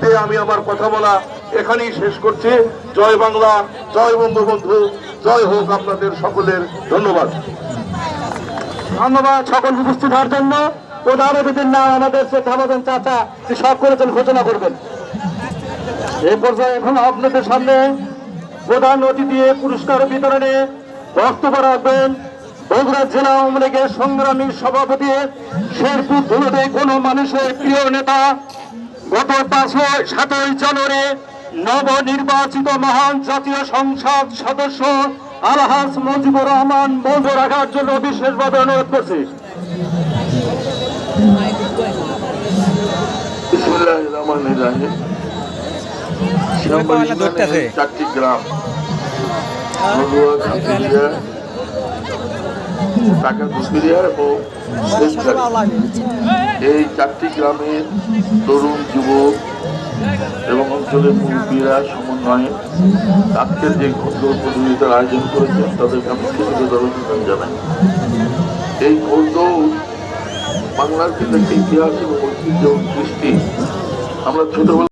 দিয়ে আমি আমার কথা বলা এখানেই শেষ করছি। জয় বাংলা, জয় বঙ্গবন্ধু, জয় হোক আপনাদের সকলের ধন্যবাদ। ধন্যবাদ সকল উপস্থিত হওয়ার জন্য। প্রধান অতিথির নাম আমাদের শেখ হামাদান চাচা সব করেছেন, ঘোষণা করবেন। এই পর্যায়ে এখন আপনাদের সামনে প্রধান অতিথি পুরস্কার বিতরণে বক্তব্য রাখবেন বগুড়া জেলা আওয়ামী লীগের সংগ্রামী সভাপতি শেরপুর ধুলোতে কোনো মানুষের প্রিয় নেতা গত পাঁচই সাতই জানুয়ারি নবনির্বাচিত মহান জাতীয় সংসদ সদস্য আলহাজ মুজিবুর রহমান বন্ধ রাখার জন্য বিশেষভাবে অনুরোধ করছি। বিসমিল্লাহির রহমানির রহিম। শ্যামবাড়ি ইউনিয়নের চারটি গ্রাম। নদুয়া, খাতুরিয়া, টাকা এবং এই চারটি গ্রামের তরুণ যুবক এবং অঞ্চলের মুরব্বীরা সমন্বয়ে আজকের যে ক্ষুদ্র প্রতিযোগিতার আয়োজন করেছেন তাদেরকে আমি কৃতজ্ঞতা অভিনন্দন জানাই। এই ক্ষুদ্র বাংলার কিন্তু একটা ইতিহাস এবং ঐতিহ্য কৃষ্টি আমরা ছোটবেলা